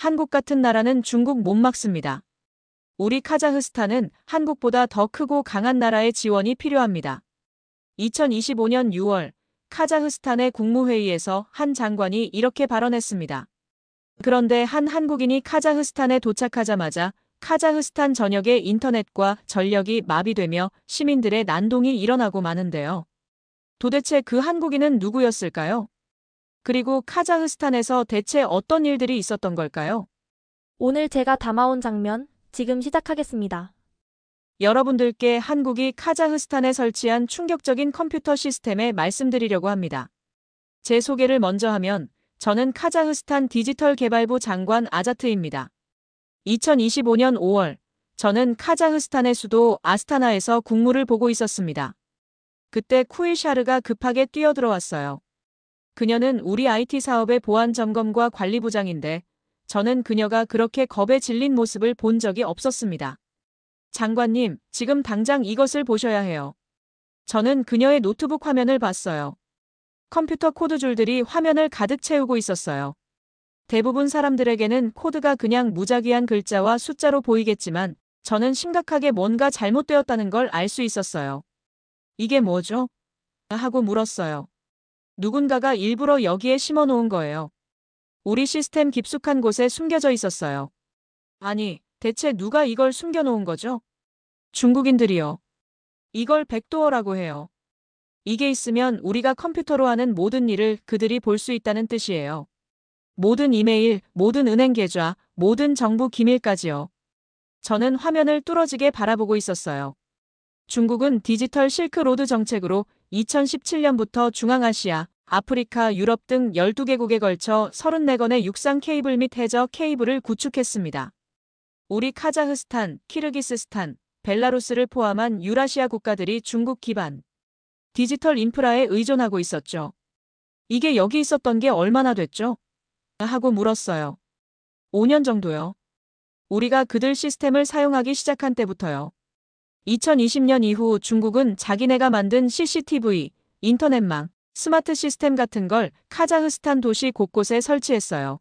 한국 같은 나라는 중국 못 막습니다. 우리 카자흐스탄은 한국보다 더 크고 강한 나라의 지원이 필요합니다. 2025년 6월 카자흐스탄의 국무회의에서 한 장관이 이렇게 발언했습니다. 그런데 한 한국인이 카자흐스탄에 도착하자마자 카자흐스탄 전역의 인터넷과 전력이 마비되며 시민들의 난동이 일어나고 마는데요. 도대체 그 한국인은 누구였을까요? 그리고 카자흐스탄에서 대체 어떤 일들이 있었던 걸까요? 오늘 제가 담아온 장면, 지금 시작하겠습니다. 여러분들께 한국이 카자흐스탄에 설치한 충격적인 컴퓨터 시스템에 말씀드리려고 합니다. 제 소개를 먼저 하면 저는 카자흐스탄 디지털 개발부 장관 아자트입니다. 2025년 5월 저는 카자흐스탄의 수도 아스타나에서 국무를 보고 있었습니다. 그때 쿠이샤르가 급하게 뛰어들어왔어요. 그녀는 우리 IT 사업의 보안 점검과 관리 부장인데 저는 그녀가 그렇게 겁에 질린 모습을 본 적이 없었습니다. 장관님, 지금 당장 이것을 보셔야 해요. 저는 그녀의 노트북 화면을 봤어요. 컴퓨터 코드 줄들이 화면을 가득 채우고 있었어요. 대부분 사람들에게는 코드가 그냥 무작위한 글자와 숫자로 보이겠지만 저는 심각하게 뭔가 잘못되었다는 걸 알 수 있었어요. 이게 뭐죠? 하고 물었어요. 누군가가 일부러 여기에 심어 놓은 거예요. 우리 시스템 깊숙한 곳에 숨겨져 있었어요. 아니, 대체 누가 이걸 숨겨 놓은 거죠? 중국인들이요. 이걸 백도어라고 해요. 이게 있으면 우리가 컴퓨터로 하는 모든 일을 그들이 볼 수 있다는 뜻이에요. 모든 이메일, 모든 은행 계좌, 모든 정부 기밀까지요. 저는 화면을 뚫어지게 바라보고 있었어요. 중국은 디지털 실크로드 정책으로 2017년부터 중앙아시아, 아프리카, 유럽 등 12개국에 걸쳐 34건의 육상 케이블 및 해저 케이블을 구축했습니다. 우리 카자흐스탄, 키르기스스탄, 벨라루스를 포함한 유라시아 국가들이 중국 기반 디지털 인프라에 의존하고 있었죠. 이게 여기 있었던 게 얼마나 됐죠? 하고 물었어요. 5년 정도요. 우리가 그들 시스템을 사용하기 시작한 때부터요. 2020년 이후 중국은 자기네가 만든 CCTV, 인터넷망, 스마트 시스템 같은 걸 카자흐스탄 도시 곳곳에 설치했어요.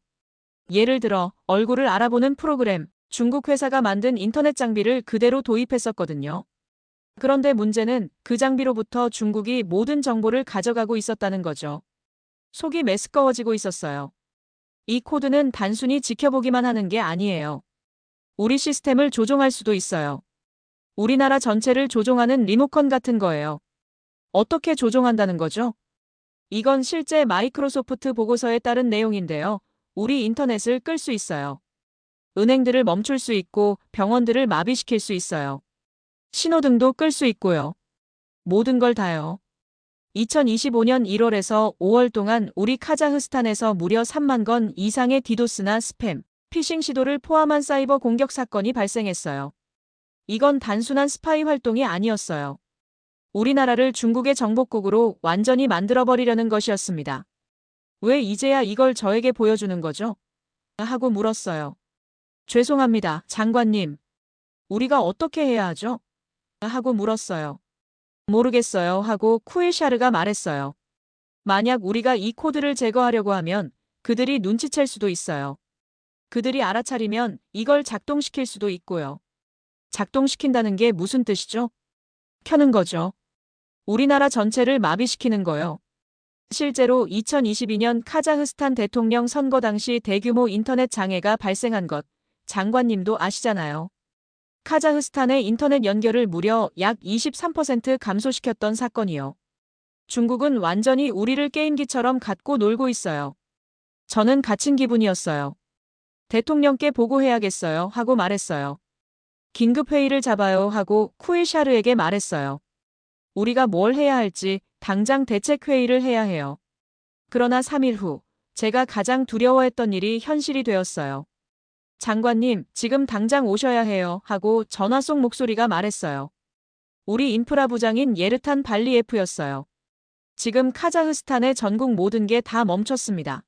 예를 들어 얼굴을 알아보는 프로그램, 중국 회사가 만든 인터넷 장비를 그대로 도입했었거든요. 그런데 문제는 그 장비로부터 중국이 모든 정보를 가져가고 있었다는 거죠. 속이 메스꺼워지고 있었어요. 이 코드는 단순히 지켜보기만 하는 게 아니에요. 우리 시스템을 조종할 수도 있어요. 우리나라 전체를 조종하는 리모컨 같은 거예요. 어떻게 조종한다는 거죠? 이건 실제 마이크로소프트 보고서에 따른 내용인데요. 우리 인터넷을 끌 수 있어요. 은행들을 멈출 수 있고 병원들을 마비시킬 수 있어요. 신호등도 끌 수 있고요. 모든 걸 다요. 2025년 1월에서 5월 동안 우리 카자흐스탄에서 무려 3만 건 이상의 디도스나 스팸, 피싱 시도를 포함한 사이버 공격 사건이 발생했어요. 이건 단순한 스파이 활동이 아니었어요. 우리나라를 중국의 정복국으로 완전히 만들어버리려는 것이었습니다. 왜 이제야 이걸 저에게 보여주는 거죠? 하고 물었어요. 죄송합니다, 장관님. 우리가 어떻게 해야 하죠? 하고 물었어요. 모르겠어요 하고 쿠일샤르가 말했어요. 만약 우리가 이 코드를 제거하려고 하면 그들이 눈치챌 수도 있어요. 그들이 알아차리면 이걸 작동시킬 수도 있고요. 작동시킨다는 게 무슨 뜻이죠? 켜는 거죠. 우리나라 전체를 마비시키는 거요. 실제로 2022년 카자흐스탄 대통령 선거 당시 대규모 인터넷 장애가 발생한 것, 장관님도 아시잖아요. 카자흐스탄의 인터넷 연결을 무려 약 23% 감소시켰던 사건이요. 중국은 완전히 우리를 게임기처럼 갖고 놀고 있어요. 저는 갇힌 기분이었어요. 대통령께 보고해야겠어요 하고 말했어요. 긴급회의를 잡아요 하고 쿠일샤르에게 말했어요. 우리가 뭘 해야 할지 당장 대책회의를 해야 해요. 그러나 3일 후 제가 가장 두려워했던 일이 현실이 되었어요. 장관님, 지금 당장 오셔야 해요. 하고 전화 속 목소리가 말했어요. 우리 인프라 부장인 예르탄 발리에프였어요. 지금 카자흐스탄의 전국 모든 게 다 멈췄습니다.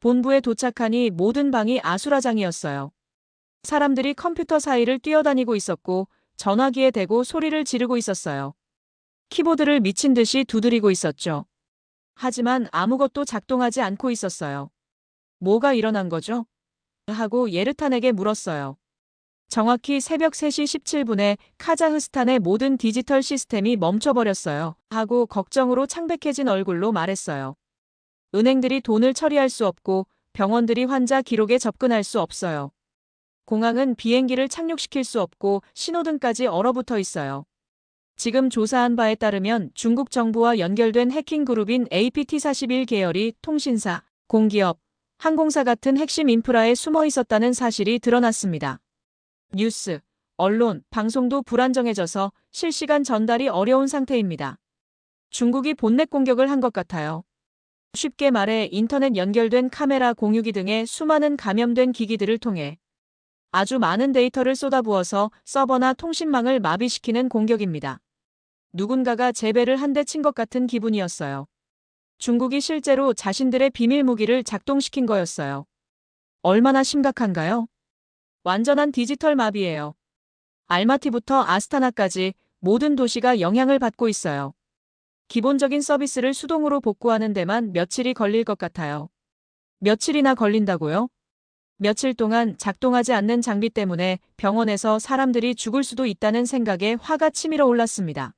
본부에 도착하니 모든 방이 아수라장이었어요. 사람들이 컴퓨터 사이를 뛰어다니고 있었고 전화기에 대고 소리를 지르고 있었어요. 키보드를 미친 듯이 두드리고 있었죠. 하지만 아무것도 작동하지 않고 있었어요. 뭐가 일어난 거죠? 하고 예르탄에게 물었어요. 정확히 새벽 3시 17분에 카자흐스탄의 모든 디지털 시스템이 멈춰버렸어요. 하고 걱정으로 창백해진 얼굴로 말했어요. 은행들이 돈을 처리할 수 없고 병원들이 환자 기록에 접근할 수 없어요. 공항은 비행기를 착륙시킬 수 없고 신호등까지 얼어붙어 있어요. 지금 조사한 바에 따르면 중국 정부와 연결된 해킹 그룹인 APT41 계열이 통신사, 공기업, 항공사 같은 핵심 인프라에 숨어 있었다는 사실이 드러났습니다. 뉴스, 언론, 방송도 불안정해져서 실시간 전달이 어려운 상태입니다. 중국이 본넷 공격을 한 것 같아요. 쉽게 말해 인터넷 연결된 카메라 공유기 등의 수많은 감염된 기기들을 통해 아주 많은 데이터를 쏟아부어서 서버나 통신망을 마비시키는 공격입니다. 누군가가 재배를 한 대 친 것 같은 기분이었어요. 중국이 실제로 자신들의 비밀 무기를 작동시킨 거였어요. 얼마나 심각한가요? 완전한 디지털 마비예요. 알마티부터 아스타나까지 모든 도시가 영향을 받고 있어요. 기본적인 서비스를 수동으로 복구하는 데만 며칠이 걸릴 것 같아요. 며칠이나 걸린다고요? 며칠 동안 작동하지 않는 장비 때문에 병원에서 사람들이 죽을 수도 있다는 생각에 화가 치밀어 올랐습니다.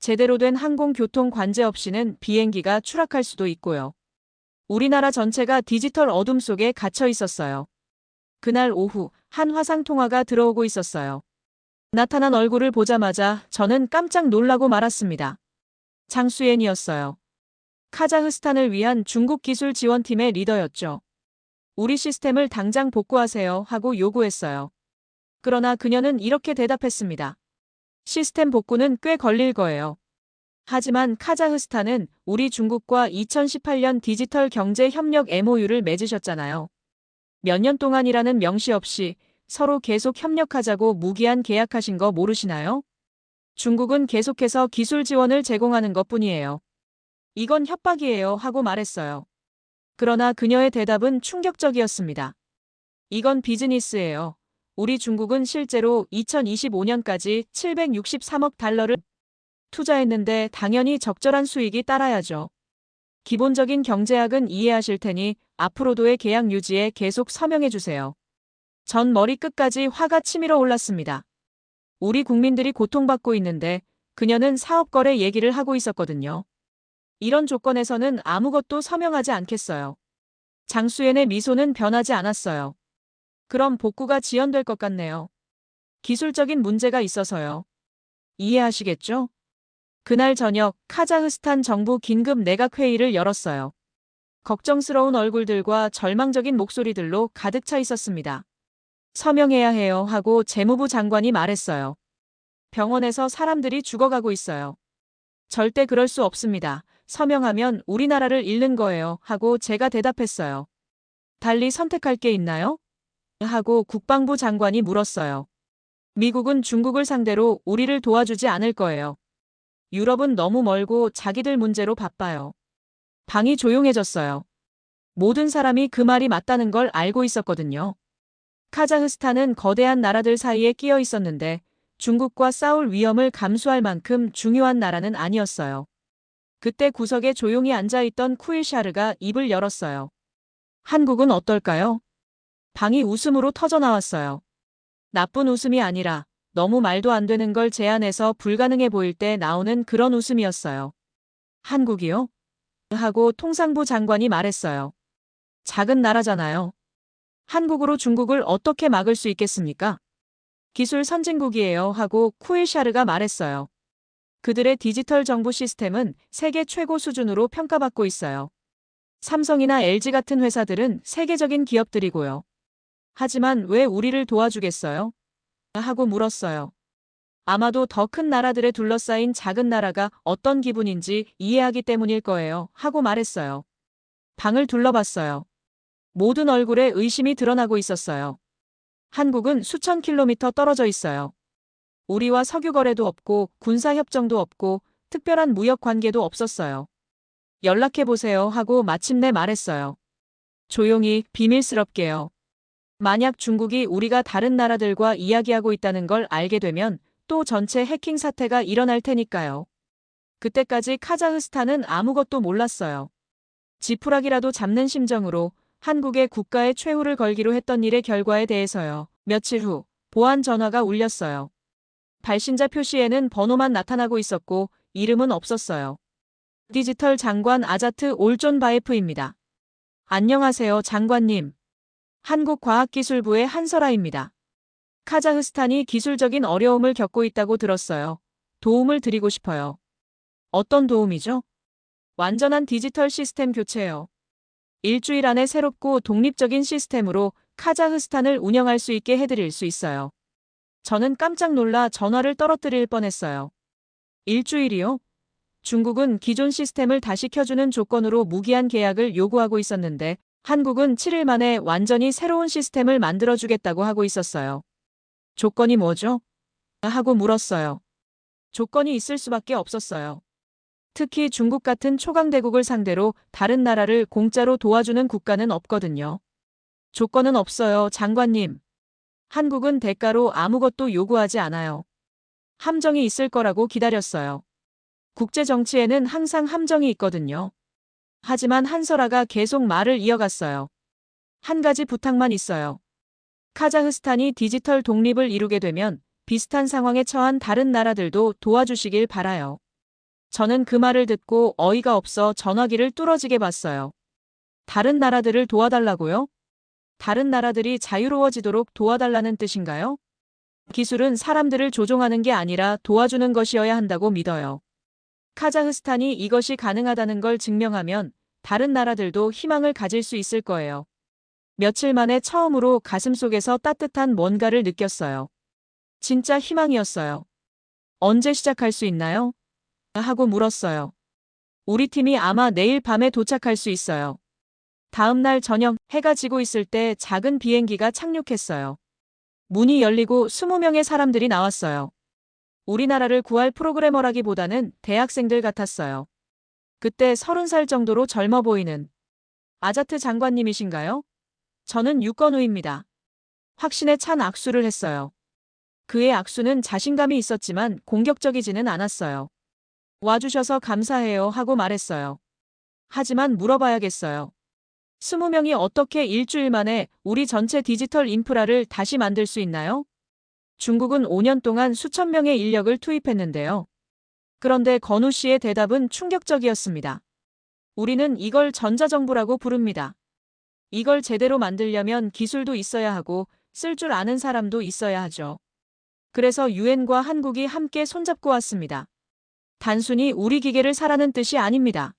제대로 된 항공교통 관제 없이는 비행기가 추락할 수도 있고요. 우리나라 전체가 디지털 어둠 속에 갇혀 있었어요. 그날 오후 한 화상 통화가 들어오고 있었어요. 나타난 얼굴을 보자마자 저는 깜짝 놀라고 말았습니다. 장수엔이었어요. 카자흐스탄을 위한 중국 기술 지원팀의 리더였죠. 우리 시스템을 당장 복구하세요 하고 요구했어요. 그러나 그녀는 이렇게 대답했습니다. 시스템 복구는 꽤 걸릴 거예요. 하지만 카자흐스탄은 우리 중국과 2018년 디지털 경제 협력 MOU를 맺으셨잖아요. 몇 년 동안이라는 명시 없이 서로 계속 협력하자고 무기한 계약하신 거 모르시나요? 중국은 계속해서 기술 지원을 제공하는 것 뿐이에요. 이건 협박이에요 하고 말했어요. 그러나 그녀의 대답은 충격적이었습니다. 이건 비즈니스예요. 우리 중국은 실제로 2025년까지 763억 달러를 투자했는데 당연히 적절한 수익이 따라야죠. 기본적인 경제학은 이해하실 테니 앞으로도의 계약 유지에 계속 서명해 주세요. 전 머리 끝까지 화가 치밀어 올랐습니다. 우리 국민들이 고통받고 있는데 그녀는 사업 거래 얘기를 하고 있었거든요. 이런 조건에서는 아무것도 서명하지 않겠어요. 장수연의 미소는 변하지 않았어요. 그럼 복구가 지연될 것 같네요. 기술적인 문제가 있어서요. 이해하시겠죠? 그날 저녁 카자흐스탄 정부 긴급 내각회의를 열었어요. 걱정스러운 얼굴들과 절망적인 목소리들로 가득 차 있었습니다. 서명해야 해요 하고 재무부 장관이 말했어요. 병원에서 사람들이 죽어가고 있어요. 절대 그럴 수 없습니다. 서명하면 우리나라를 잃는 거예요 하고 제가 대답했어요. 달리 선택할 게 있나요? 하고 국방부 장관이 물었어요. 미국은 중국을 상대로 우리를 도와주지 않을 거예요. 유럽은 너무 멀고 자기들 문제로 바빠요. 방이 조용해졌어요. 모든 사람이 그 말이 맞다는 걸 알고 있었거든요. 카자흐스탄은 거대한 나라들 사이에 끼어 있었는데 중국과 싸울 위험을 감수할 만큼 중요한 나라는 아니었어요. 그때 구석에 조용히 앉아있던 쿠일샤르가 입을 열었어요. 한국은 어떨까요? 방이 웃음으로 터져나왔어요. 나쁜 웃음이 아니라 너무 말도 안 되는 걸 제안해서 불가능해 보일 때 나오는 그런 웃음이었어요. 한국이요? 하고 통상부 장관이 말했어요. 작은 나라잖아요. 한국으로 중국을 어떻게 막을 수 있겠습니까? 기술 선진국이에요 하고 쿠일샤르가 말했어요. 그들의 디지털 정부 시스템은 세계 최고 수준으로 평가받고 있어요. 삼성이나 LG 같은 회사들은 세계적인 기업들이고요. 하지만 왜 우리를 도와주겠어요? 하고 물었어요. 아마도 더 큰 나라들에 둘러싸인 작은 나라가 어떤 기분인지 이해하기 때문일 거예요. 하고 말했어요. 방을 둘러봤어요. 모든 얼굴에 의심이 드러나고 있었어요. 한국은 수천 킬로미터 떨어져 있어요. 우리와 석유 거래도 없고 군사 협정도 없고 특별한 무역 관계도 없었어요. 연락해 보세요 하고 마침내 말했어요. 조용히 비밀스럽게요. 만약 중국이 우리가 다른 나라들과 이야기하고 있다는 걸 알게 되면 또 전체 해킹 사태가 일어날 테니까요. 그때까지 카자흐스탄은 아무것도 몰랐어요. 지푸라기라도 잡는 심정으로 한국의 국가의 최후를 걸기로 했던 일의 결과에 대해서요. 며칠 후 보안 전화가 울렸어요. 발신자 표시에는 번호만 나타나고 있었고 이름은 없었어요. 디지털 장관 아자트 올존 바에프입니다. 안녕하세요, 장관님. 한국과학기술부의 한설아입니다. 카자흐스탄이 기술적인 어려움을 겪고 있다고 들었어요. 도움을 드리고 싶어요. 어떤 도움이죠? 완전한 디지털 시스템 교체요. 일주일 안에 새롭고 독립적인 시스템으로 카자흐스탄을 운영할 수 있게 해드릴 수 있어요. 저는 깜짝 놀라 전화를 떨어뜨릴 뻔했어요. 일주일이요? 중국은 기존 시스템을 다시 켜주는 조건으로 무기한 계약을 요구하고 있었는데 한국은 7일 만에 완전히 새로운 시스템을 만들어주겠다고 하고 있었어요. 조건이 뭐죠? 하고 물었어요. 조건이 있을 수밖에 없었어요. 특히 중국 같은 초강대국을 상대로 다른 나라를 공짜로 도와주는 국가는 없거든요. 조건은 없어요, 장관님. 한국은 대가로 아무것도 요구하지 않아요. 함정이 있을 거라고 기다렸어요. 국제 정치에는 항상 함정이 있거든요. 하지만 한설아가 계속 말을 이어갔어요. 한 가지 부탁만 있어요. 카자흐스탄이 디지털 독립을 이루게 되면 비슷한 상황에 처한 다른 나라들도 도와주시길 바라요. 저는 그 말을 듣고 어이가 없어 전화기를 뚫어지게 봤어요. 다른 나라들을 도와달라고요? 다른 나라들이 자유로워지도록 도와달라는 뜻인가요? 기술은 사람들을 조종하는 게 아니라 도와주는 것이어야 한다고 믿어요. 카자흐스탄이 이것이 가능하다는 걸 증명하면 다른 나라들도 희망을 가질 수 있을 거예요. 며칠 만에 처음으로 가슴속에서 따뜻한 뭔가를 느꼈어요. 진짜 희망이었어요. 언제 시작할 수 있나요? 하고 물었어요. 우리 팀이 아마 내일 밤에 도착할 수 있어요. 다음 날 저녁 해가 지고 있을 때 작은 비행기가 착륙했어요. 문이 열리고 20명의 사람들이 나왔어요. 우리나라를 구할 프로그래머라기보다는 대학생들 같았어요. 그때 30살 정도로 젊어 보이는 아자트 장관님이신가요? 저는 유건우입니다. 확신에 찬 악수를 했어요. 그의 악수는 자신감이 있었지만 공격적이지는 않았어요. 와주셔서 감사해요 하고 말했어요. 하지만 물어봐야겠어요. 20명이 어떻게 일주일 만에 우리 전체 디지털 인프라를 다시 만들 수 있나요? 중국은 5년 동안 수천 명의 인력을 투입했는데요. 그런데 건우 씨의 대답은 충격적이었습니다. 우리는 이걸 전자정부라고 부릅니다. 이걸 제대로 만들려면 기술도 있어야 하고 쓸 줄 아는 사람도 있어야 하죠. 그래서 유엔과 한국이 함께 손잡고 왔습니다. 단순히 우리 기계를 사라는 뜻이 아닙니다.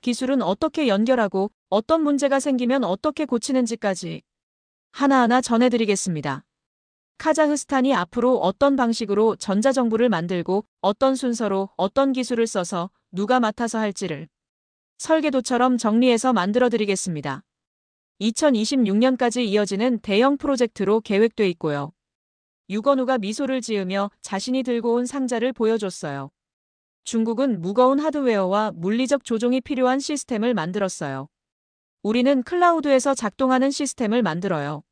기술은 어떻게 연결하고 어떤 문제가 생기면 어떻게 고치는지까지 하나하나 전해드리겠습니다. 카자흐스탄이 앞으로 어떤 방식으로 전자정부를 만들고 어떤 순서로 어떤 기술을 써서 누가 맡아서 할지를 설계도처럼 정리해서 만들어드리겠습니다. 2026년까지 이어지는 대형 프로젝트로 계획돼 있고요. 유건우가 미소를 지으며 자신이 들고 온 상자를 보여줬어요. 중국은 무거운 하드웨어와 물리적 조종이 필요한 시스템을 만들었어요. 우리는 클라우드에서 작동하는 시스템을 만들어요.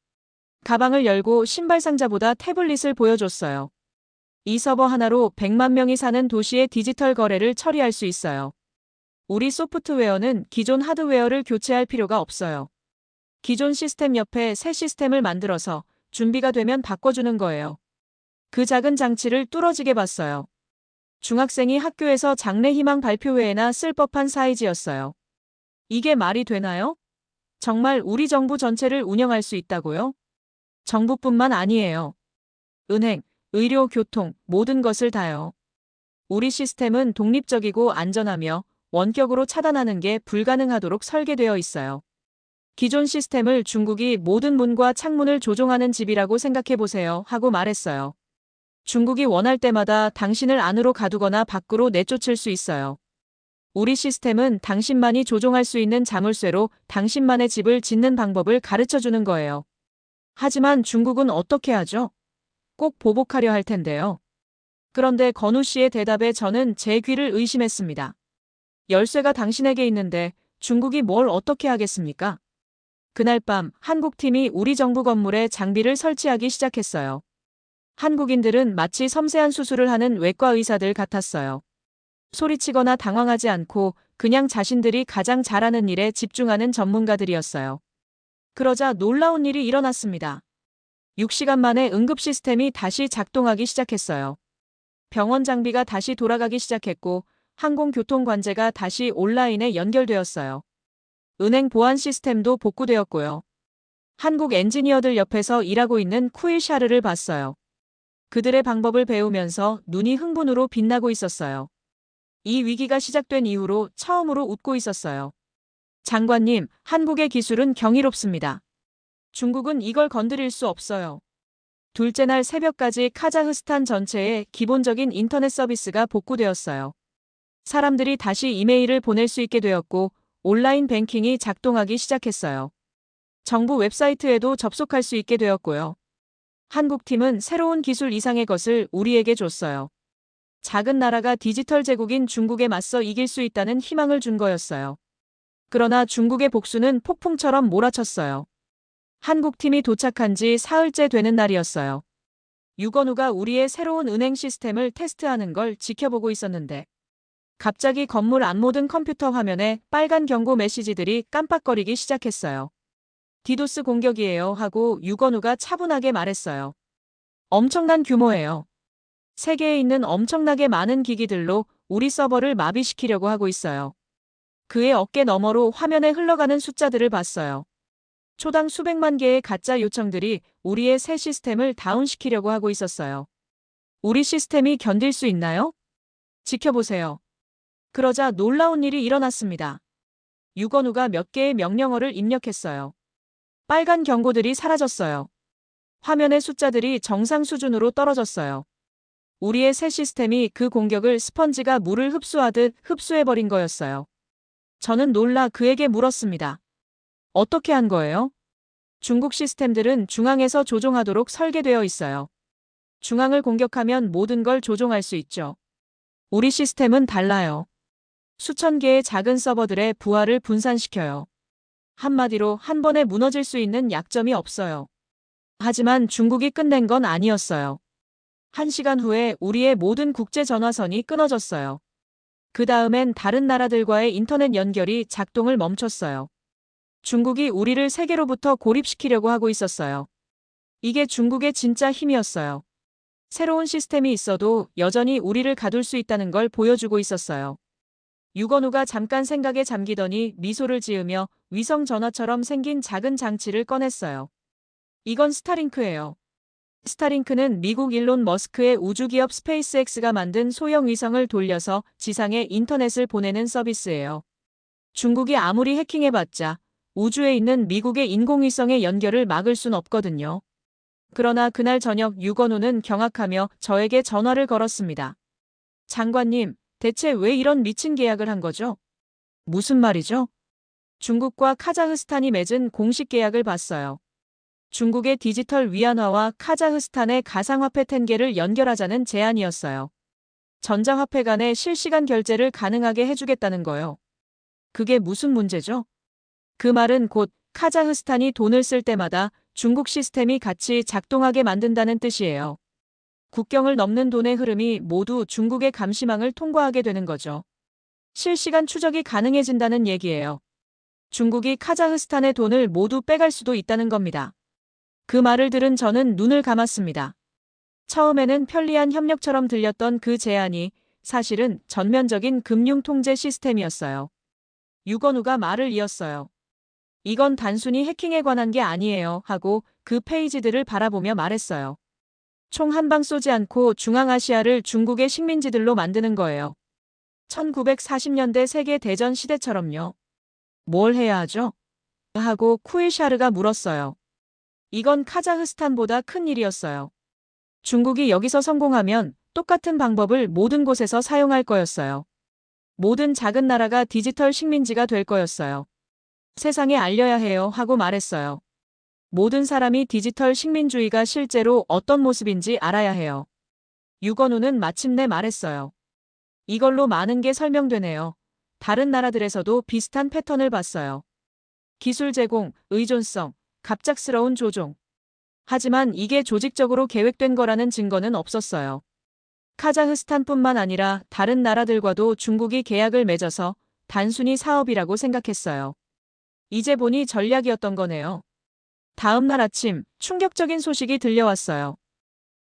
가방을 열고 신발 상자보다 태블릿을 보여줬어요. 이 서버 하나로 100만 명이 사는 도시의 디지털 거래를 처리할 수 있어요. 우리 소프트웨어는 기존 하드웨어를 교체할 필요가 없어요. 기존 시스템 옆에 새 시스템을 만들어서 준비가 되면 바꿔주는 거예요. 그 작은 장치를 뚫어지게 봤어요. 중학생이 학교에서 장래희망 발표회에나 쓸 법한 사이즈였어요. 이게 말이 되나요? 정말 우리 정부 전체를 운영할 수 있다고요? 정부뿐만 아니에요. 은행, 의료, 교통, 모든 것을 다요. 우리 시스템은 독립적이고 안전하며 원격으로 차단하는 게 불가능하도록 설계되어 있어요. 기존 시스템을 중국이 모든 문과 창문을 조종하는 집이라고 생각해 보세요 하고 말했어요. 중국이 원할 때마다 당신을 안으로 가두거나 밖으로 내쫓을 수 있어요. 우리 시스템은 당신만이 조종할 수 있는 자물쇠로 당신만의 집을 짓는 방법을 가르쳐 주는 거예요. 하지만 중국은 어떻게 하죠? 꼭 보복하려 할 텐데요. 그런데 건우 씨의 대답에 저는 제 귀를 의심했습니다. 열쇠가 당신에게 있는데 중국이 뭘 어떻게 하겠습니까? 그날 밤 한국팀이 우리 정부 건물에 장비를 설치하기 시작했어요. 한국인들은 마치 섬세한 수술을 하는 외과 의사들 같았어요. 소리치거나 당황하지 않고 그냥 자신들이 가장 잘하는 일에 집중하는 전문가들이었어요. 그러자 놀라운 일이 일어났습니다. 6시간 만에 응급 시스템이 다시 작동하기 시작했어요. 병원 장비가 다시 돌아가기 시작했고 항공교통 관제가 다시 온라인에 연결되었어요. 은행 보안 시스템도 복구되었고요. 한국 엔지니어들 옆에서 일하고 있는 쿠일 샤르를 봤어요. 그들의 방법을 배우면서 눈이 흥분으로 빛나고 있었어요. 이 위기가 시작된 이후로 처음으로 웃고 있었어요. 장관님, 한국의 기술은 경이롭습니다. 중국은 이걸 건드릴 수 없어요. 둘째 날 새벽까지 카자흐스탄 전체에 기본적인 인터넷 서비스가 복구되었어요. 사람들이 다시 이메일을 보낼 수 있게 되었고 온라인 뱅킹이 작동하기 시작했어요. 정부 웹사이트에도 접속할 수 있게 되었고요. 한국팀은 새로운 기술 이상의 것을 우리에게 줬어요. 작은 나라가 디지털 제국인 중국에 맞서 이길 수 있다는 희망을 준 거였어요. 그러나 중국의 복수는 폭풍처럼 몰아쳤어요. 한국팀이 도착한 지 사흘째 되는 날이었어요. 유건우가 우리의 새로운 은행 시스템을 테스트하는 걸 지켜보고 있었는데 갑자기 건물 안 모든 컴퓨터 화면에 빨간 경고 메시지들이 깜빡거리기 시작했어요. 디도스 공격이에요 하고 유건우가 차분하게 말했어요. 엄청난 규모예요. 세계에 있는 엄청나게 많은 기기들로 우리 서버를 마비시키려고 하고 있어요. 그의 어깨 너머로 화면에 흘러가는 숫자들을 봤어요. 초당 수백만 개의 가짜 요청들이 우리의 새 시스템을 다운시키려고 하고 있었어요. 우리 시스템이 견딜 수 있나요? 지켜보세요. 그러자 놀라운 일이 일어났습니다. 유건우가 몇 개의 명령어를 입력했어요. 빨간 경고들이 사라졌어요. 화면의 숫자들이 정상 수준으로 떨어졌어요. 우리의 새 시스템이 그 공격을 스펀지가 물을 흡수하듯 흡수해버린 거였어요. 저는 놀라 그에게 물었습니다. 어떻게 한 거예요? 중국 시스템들은 중앙에서 조종하도록 설계되어 있어요. 중앙을 공격하면 모든 걸 조종할 수 있죠. 우리 시스템은 달라요. 수천 개의 작은 서버들의 부하를 분산시켜요. 한마디로 한 번에 무너질 수 있는 약점이 없어요. 하지만 중국이 끝낸 건 아니었어요. 한 시간 후에 우리의 모든 국제 전화선이 끊어졌어요. 그 다음엔 다른 나라들과의 인터넷 연결이 작동을 멈췄어요. 중국이 우리를 세계로부터 고립시키려고 하고 있었어요. 이게 중국의 진짜 힘이었어요. 새로운 시스템이 있어도 여전히 우리를 가둘 수 있다는 걸 보여주고 있었어요. 유건우가 잠깐 생각에 잠기더니 미소를 지으며 위성 전화처럼 생긴 작은 장치를 꺼냈어요. 이건 스타링크예요. 스타링크는 미국 일론 머스크의 우주기업 스페이스X가 만든 소형 위성을 돌려서 지상에 인터넷을 보내는 서비스예요. 중국이 아무리 해킹해봤자 우주에 있는 미국의 인공위성의 연결을 막을 순 없거든요. 그러나 그날 저녁 유건우는 경악하며 저에게 전화를 걸었습니다. 장관님, 대체 왜 이런 미친 계약을 한 거죠? 무슨 말이죠? 중국과 카자흐스탄이 맺은 공식 계약을 봤어요. 중국의 디지털 위안화와 카자흐스탄의 가상화폐 텐계를 연결하자는 제안이었어요. 전자화폐 간의 실시간 결제를 가능하게 해주겠다는 거요. 그게 무슨 문제죠? 그 말은 곧 카자흐스탄이 돈을 쓸 때마다 중국 시스템이 같이 작동하게 만든다는 뜻이에요. 국경을 넘는 돈의 흐름이 모두 중국의 감시망을 통과하게 되는 거죠. 실시간 추적이 가능해진다는 얘기예요. 중국이 카자흐스탄의 돈을 모두 빼갈 수도 있다는 겁니다. 그 말을 들은 저는 눈을 감았습니다. 처음에는 편리한 협력처럼 들렸던 그 제안이 사실은 전면적인 금융 통제 시스템이었어요. 유건우가 말을 이었어요. 이건 단순히 해킹에 관한 게 아니에요 하고 그 페이지들을 바라보며 말했어요. 총 한 방 쏘지 않고 중앙아시아를 중국의 식민지들로 만드는 거예요. 1940년대 세계 대전 시대처럼요. 뭘 해야 하죠? 하고 쿠일샤르가 물었어요. 이건 카자흐스탄보다 큰 일이었어요. 중국이 여기서 성공하면 똑같은 방법을 모든 곳에서 사용할 거였어요. 모든 작은 나라가 디지털 식민지가 될 거였어요. 세상에 알려야 해요 하고 말했어요. 모든 사람이 디지털 식민주의가 실제로 어떤 모습인지 알아야 해요. 유건우는 마침내 말했어요. 이걸로 많은 게 설명되네요. 다른 나라들에서도 비슷한 패턴을 봤어요. 기술 제공, 의존성, 갑작스러운 조종. 하지만 이게 조직적으로 계획된 거라는 증거는 없었어요. 카자흐스탄뿐만 아니라 다른 나라들과도 중국이 계약을 맺어서 단순히 사업이라고 생각했어요. 이제 보니 전략이었던 거네요. 다음 날 아침 충격적인 소식이 들려왔어요.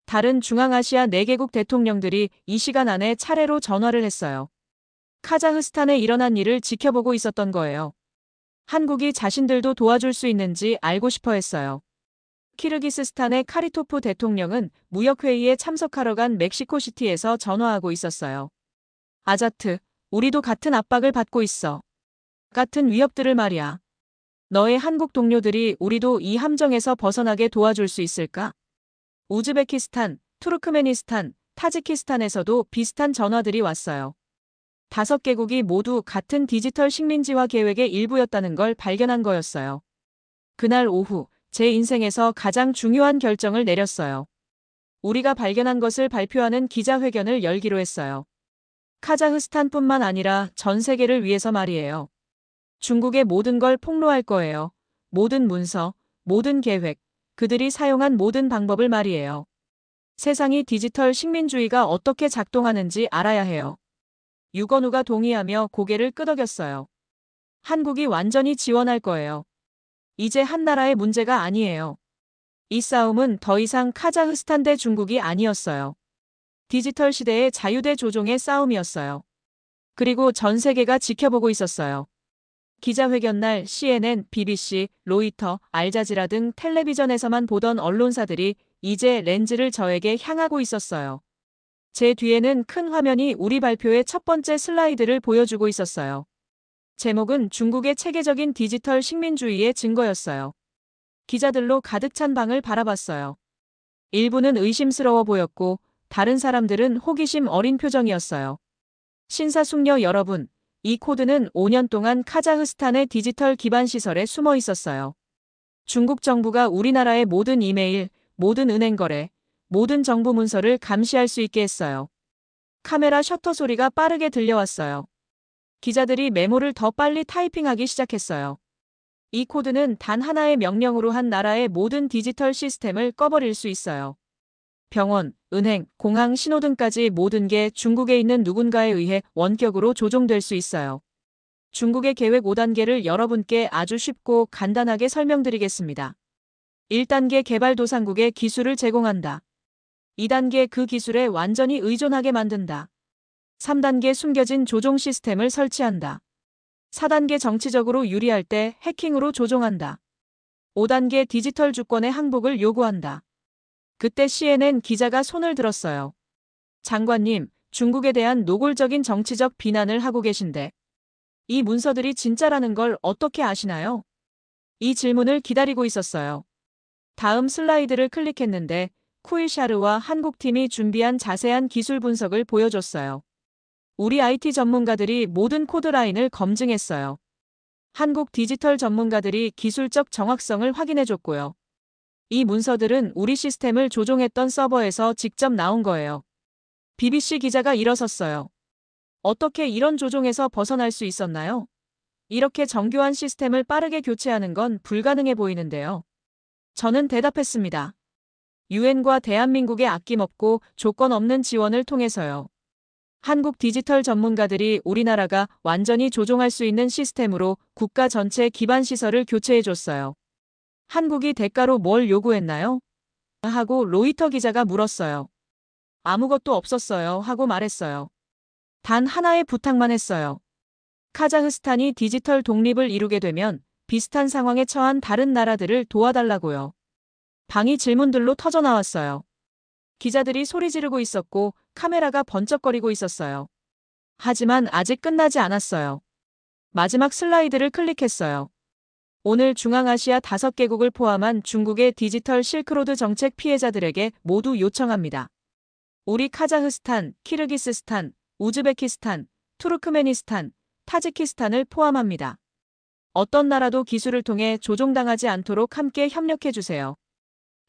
다른 중앙아시아 4개국 대통령들이 이 시간 안에 차례로 전화를 했어요. 카자흐스탄에 일어난 일을 지켜보고 있었던 거예요. 한국이 자신들도 도와줄 수 있는지 알고 싶어 했어요. 키르기스스탄의 카리토프 대통령은 무역회의에 참석하러 간 멕시코시티에서 전화하고 있었어요. 아자트, 우리도 같은 압박을 받고 있어. 같은 위협들을 말이야. 너의 한국 동료들이 우리도 이 함정에서 벗어나게 도와줄 수 있을까? 우즈베키스탄, 투르크메니스탄, 타지키스탄에서도 비슷한 전화들이 왔어요. 다섯 개국이 모두 같은 디지털 식민지화 계획의 일부였다는 걸 발견한 거였어요. 그날 오후, 제 인생에서 가장 중요한 결정을 내렸어요. 우리가 발견한 것을 발표하는 기자회견을 열기로 했어요. 카자흐스탄뿐만 아니라 전 세계를 위해서 말이에요. 중국의 모든 걸 폭로할 거예요. 모든 문서, 모든 계획, 그들이 사용한 모든 방법을 말이에요. 세상이 디지털 식민주의가 어떻게 작동하는지 알아야 해요. 유건우가 동의하며 고개를 끄덕였어요. 한국이 완전히 지원할 거예요. 이제 한 나라의 문제가 아니에요. 이 싸움은 더 이상 카자흐스탄 대 중국이 아니었어요. 디지털 시대의 자유대 조종의 싸움이었어요. 그리고 전 세계가 지켜보고 있었어요. 기자회견 날 CNN, BBC, 로이터, 알자지라 등 텔레비전에서만 보던 언론사들이 이제 렌즈를 저에게 향하고 있었어요. 제 뒤에는 큰 화면이 우리 발표의 첫 번째 슬라이드를 보여주고 있었어요. 제목은 중국의 체계적인 디지털 식민주의의 증거였어요. 기자들로 가득 찬 방을 바라봤어요. 일부는 의심스러워 보였고 다른 사람들은 호기심 어린 표정이었어요. 신사숙녀 여러분, 이 코드는 5년 동안 카자흐스탄의 디지털 기반 시설에 숨어 있었어요. 중국 정부가 우리나라의 모든 이메일, 모든 은행 거래, 모든 정부 문서를 감시할 수 있게 했어요. 카메라 셔터 소리가 빠르게 들려왔어요. 기자들이 메모를 더 빨리 타이핑하기 시작했어요. 이 코드는 단 하나의 명령으로 한 나라의 모든 디지털 시스템을 꺼버릴 수 있어요. 병원, 은행, 공항, 신호등까지 모든 게 중국에 있는 누군가에 의해 원격으로 조종될 수 있어요. 중국의 계획 5단계를 여러분께 아주 쉽고 간단하게 설명드리겠습니다. 1단계 개발도상국에 기술을 제공한다. 2단계 그 기술에 완전히 의존하게 만든다. 3단계 숨겨진 조종 시스템을 설치한다. 4단계 정치적으로 유리할 때 해킹으로 조종한다. 5단계 디지털 주권의 항복을 요구한다. 그때 CNN 기자가 손을 들었어요. 장관님, 중국에 대한 노골적인 정치적 비난을 하고 계신데 이 문서들이 진짜라는 걸 어떻게 아시나요? 이 질문을 기다리고 있었어요. 다음 슬라이드를 클릭했는데 쿠이샤르와 한국팀이 준비한 자세한 기술 분석을 보여줬어요. 우리 IT 전문가들이 모든 코드 라인을 검증했어요. 한국 디지털 전문가들이 기술적 정확성을 확인해줬고요. 이 문서들은 우리 시스템을 조종했던 서버에서 직접 나온 거예요. BBC 기자가 일어섰어요. 어떻게 이런 조종에서 벗어날 수 있었나요? 이렇게 정교한 시스템을 빠르게 교체하는 건 불가능해 보이는데요. 저는 대답했습니다. 유엔과 대한민국의 아낌없고 조건 없는 지원을 통해서요. 한국 디지털 전문가들이 우리나라가 완전히 조종할 수 있는 시스템으로 국가 전체 기반 시설을 교체해줬어요. 한국이 대가로 뭘 요구했나요? 하고 로이터 기자가 물었어요. 아무것도 없었어요 하고 말했어요. 단 하나의 부탁만 했어요. 카자흐스탄이 디지털 독립을 이루게 되면 비슷한 상황에 처한 다른 나라들을 도와달라고요. 방이 질문들로 터져 나왔어요. 기자들이 소리 지르고 있었고 카메라가 번쩍거리고 있었어요. 하지만 아직 끝나지 않았어요. 마지막 슬라이드를 클릭했어요. 오늘 중앙아시아 5개국을 포함한 중국의 디지털 실크로드 정책 피해자들에게 모두 요청합니다. 우리 카자흐스탄, 키르기스스탄, 우즈베키스탄, 투르크메니스탄, 타지키스탄을 포함합니다. 어떤 나라도 기술을 통해 조종당하지 않도록 함께 협력해 주세요.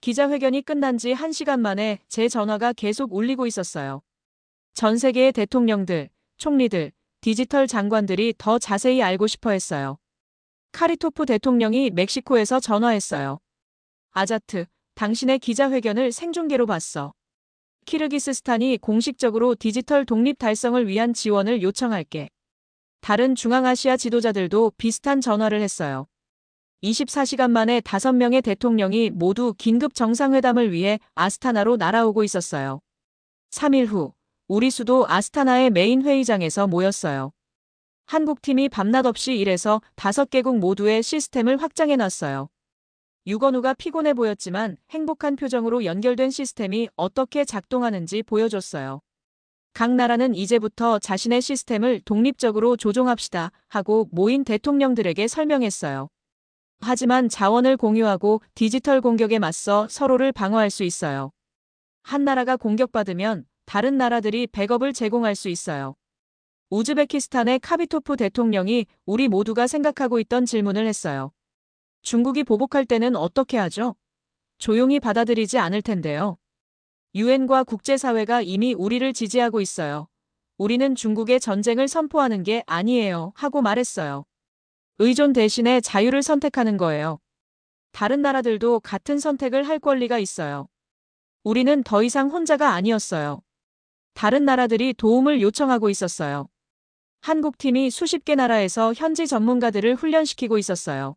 기자회견이 끝난 지 1시간 만에 제 전화가 계속 울리고 있었어요. 전 세계의 대통령들, 총리들, 디지털 장관들이 더 자세히 알고 싶어 했어요. 카리토프 대통령이 멕시코에서 전화했어요. 아자트, 당신의 기자회견을 생중계로 봤어. 키르기스스탄이 공식적으로 디지털 독립 달성을 위한 지원을 요청할게. 다른 중앙아시아 지도자들도 비슷한 전화를 했어요. 24시간 만에 5명의 대통령이 모두 긴급 정상회담을 위해 아스타나로 날아오고 있었어요. 3일 후, 우리 수도 아스타나의 메인 회의장에서 모였어요. 한국팀이 밤낮 없이 일해서 5개국 모두의 시스템을 확장해 놨어요. 유건우가 피곤해 보였지만 행복한 표정으로 연결된 시스템이 어떻게 작동하는지 보여줬어요. 각 나라는 이제부터 자신의 시스템을 독립적으로 조종합시다 하고 모인 대통령들에게 설명했어요. 하지만 자원을 공유하고 디지털 공격에 맞서 서로를 방어할 수 있어요. 한 나라가 공격받으면 다른 나라들이 백업을 제공할 수 있어요. 우즈베키스탄의 카비토프 대통령이 우리 모두가 생각하고 있던 질문을 했어요. 중국이 보복할 때는 어떻게 하죠? 조용히 받아들이지 않을 텐데요. 유엔과 국제사회가 이미 우리를 지지하고 있어요. 우리는 중국의 전쟁을 선포하는 게 아니에요. 하고 말했어요. 의존 대신에 자유를 선택하는 거예요. 다른 나라들도 같은 선택을 할 권리가 있어요. 우리는 더 이상 혼자가 아니었어요. 다른 나라들이 도움을 요청하고 있었어요. 한국팀이 수십 개 나라에서 현지 전문가들을 훈련시키고 있었어요.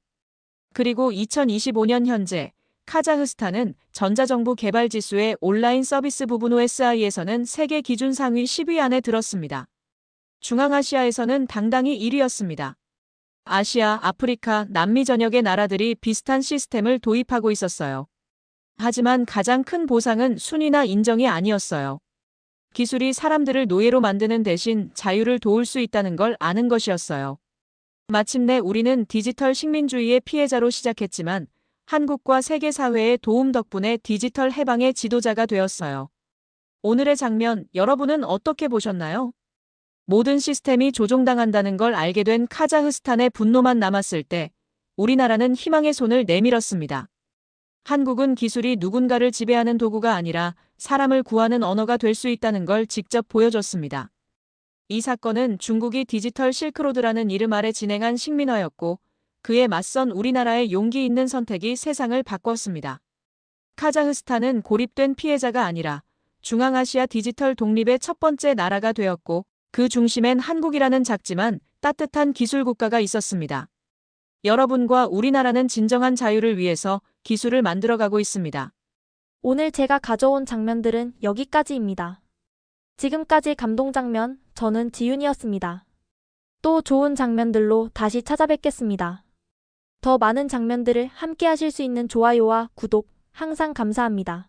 그리고 2025년 현재 카자흐스탄은 전자정부 개발 지수의 온라인 서비스 부분 OSI에서는 세계 기준 상위 10위 안에 들었습니다. 중앙아시아에서는 당당히 1위였습니다. 아시아, 아프리카, 남미 전역의 나라들이 비슷한 시스템을 도입하고 있었어요. 하지만 가장 큰 보상은 순위나 인정이 아니었어요. 기술이 사람들을 노예로 만드는 대신 자유를 도울 수 있다는 걸 아는 것이었어요. 마침내 우리는 디지털 식민주의의 피해자로 시작했지만 한국과 세계 사회의 도움 덕분에 디지털 해방의 지도자가 되었어요. 오늘의 장면 여러분은 어떻게 보셨나요? 모든 시스템이 조종당한다는 걸 알게 된 카자흐스탄의 분노만 남았을 때 우리나라는 희망의 손을 내밀었습니다. 한국은 기술이 누군가를 지배하는 도구가 아니라 사람을 구하는 언어가 될 수 있다는 걸 직접 보여줬습니다. 이 사건은 중국이 디지털 실크로드라는 이름 아래 진행한 식민화였고 그에 맞선 우리나라의 용기 있는 선택이 세상을 바꿨습니다. 카자흐스탄은 고립된 피해자가 아니라 중앙아시아 디지털 독립의 첫 번째 나라가 되었고 그 중심엔 한국이라는 작지만 따뜻한 기술 국가가 있었습니다. 여러분과 우리나라는 진정한 자유를 위해서 기술을 만들어가고 있습니다. 오늘 제가 가져온 장면들은 여기까지입니다. 지금까지 감동 장면, 저는 지윤이었습니다. 또 좋은 장면들로 다시 찾아뵙겠습니다. 더 많은 장면들을 함께 하실 수 있는 좋아요와 구독 항상 감사합니다.